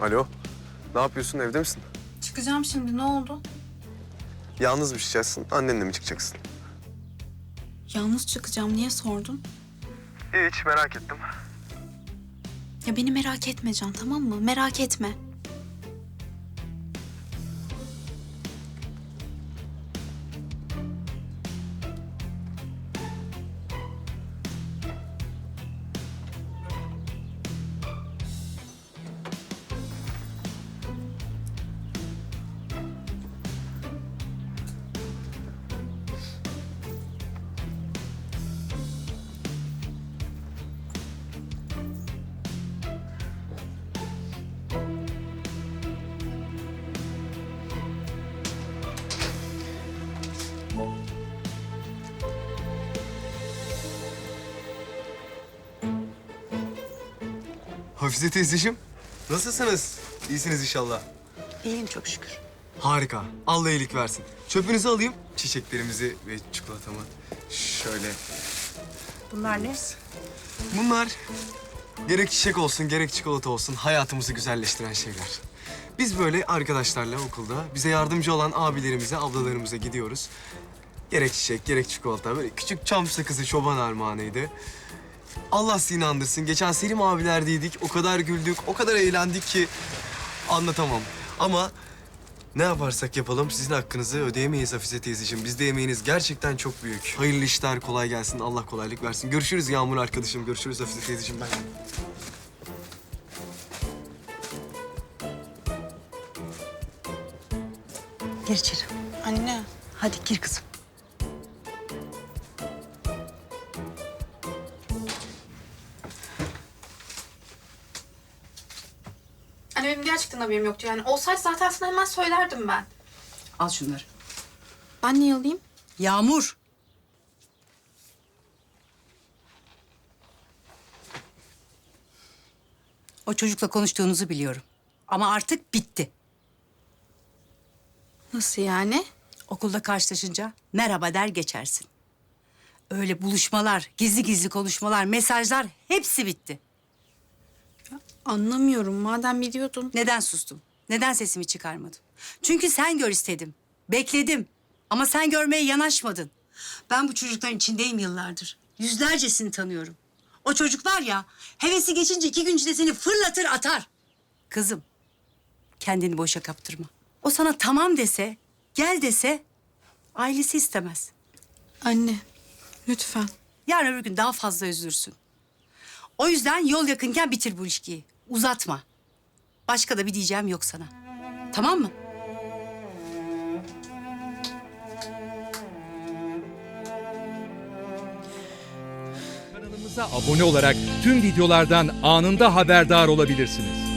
Alo. Ne yapıyorsun? Evde misin? Çıkacağım şimdi ne oldu? Yalnız mı çıkacaksın? Annenle mi çıkacaksın? Yalnız çıkacağım niye sordun? Hiç merak ettim. Ya beni merak etme Can tamam mı? Merak etme. Hafize teyzeciğim, nasılsınız? İyisiniz inşallah. İyiyim çok şükür. Harika. Allah iyilik versin. Çöpünüzü alayım. Çiçeklerimizi ve çikolatamı. Şöyle. Bunlar ne? Bunlar gerek çiçek olsun, gerek çikolata olsun hayatımızı güzelleştiren şeyler. Biz böyle arkadaşlarla okulda bize yardımcı olan abilerimize, ablalarımıza gidiyoruz. Gerek çiçek, gerek çikolata. Böyle küçük çam sakızı çoban armağanıydı. Allah sizi inandırsın. Geçen Selim abilerdeydik. O kadar güldük, o kadar eğlendik ki anlatamam. Ama ne yaparsak yapalım sizin hakkınızı ödeyemeyiz Hafize teyzeciğim. Bizde emeğiniz gerçekten çok büyük. Hayırlı işler, kolay gelsin. Allah kolaylık versin. Görüşürüz Yağmur arkadaşım. Görüşürüz Hafize teyzeciğim. Ben... Gir içeri. Anne. Hadi gir kızım. Anne benim gerçekten haberim yoktu yani. Olsaydı zaten sana hemen söylerdim ben. Al şunları. Ben niye alayım? Yağmur. O çocukla konuştuğunuzu biliyorum. Ama artık bitti. Nasıl yani? Okulda karşılaşınca merhaba der geçersin. Öyle buluşmalar, gizli gizli konuşmalar, mesajlar hepsi bitti. Anlamıyorum. Madem biliyordun. Neden sustum? Neden sesimi çıkarmadım? Çünkü sen gör istedim. Bekledim. Ama sen görmeye yanaşmadın. Ben bu çocukların içindeyim yıllardır. Yüzlercesini tanıyorum. O çocuklar ya hevesi geçince iki gün içinde seni fırlatır atar. Kızım kendini boşa kaptırma. O sana tamam dese, gel dese ailesi istemez. Anne. Lütfen. Yarın öbür gün daha fazla üzülürsün. O yüzden yol yakınken bitir bu ilişkiyi. Uzatma. Başka da bir diyeceğim yok sana. Tamam mı? Kanalımıza abone olarak tüm videolardan anında haberdar olabilirsiniz.